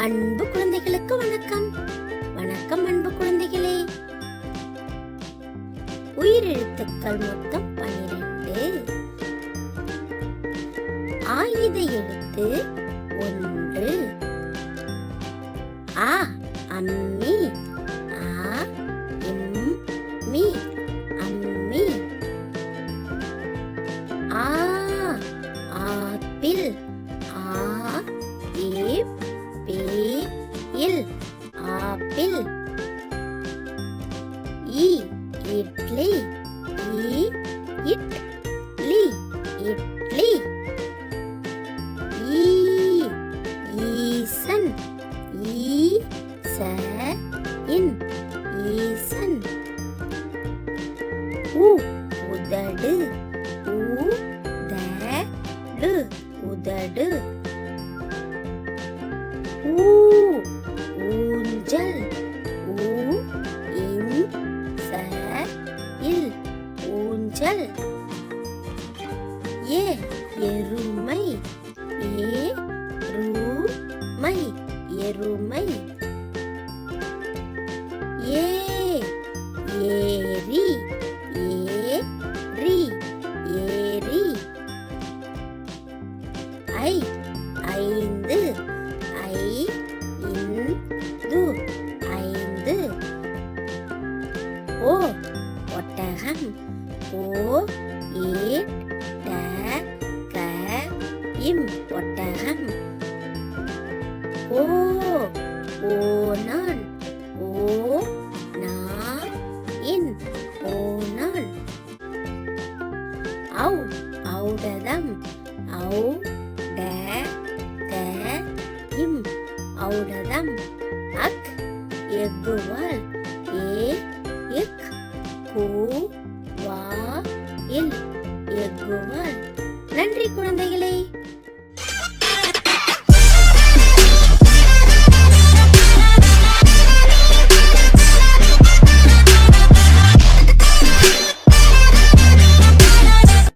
அன்பு குழந்தைகளுக்கு வணக்கம். வணக்கம் அன்பு குழந்தைகளே. உயிரெழுத்துக்கள் மொத்தம் பனிரெண்டு. ஆயுத எழுத்து ஒன்று. ஆ அம்மி. ஆ இம் மீ இடில் இ இட்லி இ இட் இட்லி ஈ ஈசன் ஈ ச இன் ஈசன். உ உதடு உ த உதடு. ஊஞ்சல் ஏ எருமை. ஏ ரூமை எருமை. ஏ ஏரி. ஏ ரி ஏரி. ஐ ஐந்து. ஐ இந்து. ஐந்து. ஓ ஒட்டகம். ஓ ஏ ட க இம் ஒட்டகம். ஓ ஓ நான் ஓ நா இன் ஓ நான். ஔ ஔடதம் ஔ ட த இம் ஔடதம். அக் எக்குவால் ஏ இக் கூ நன்றி குழந்தை.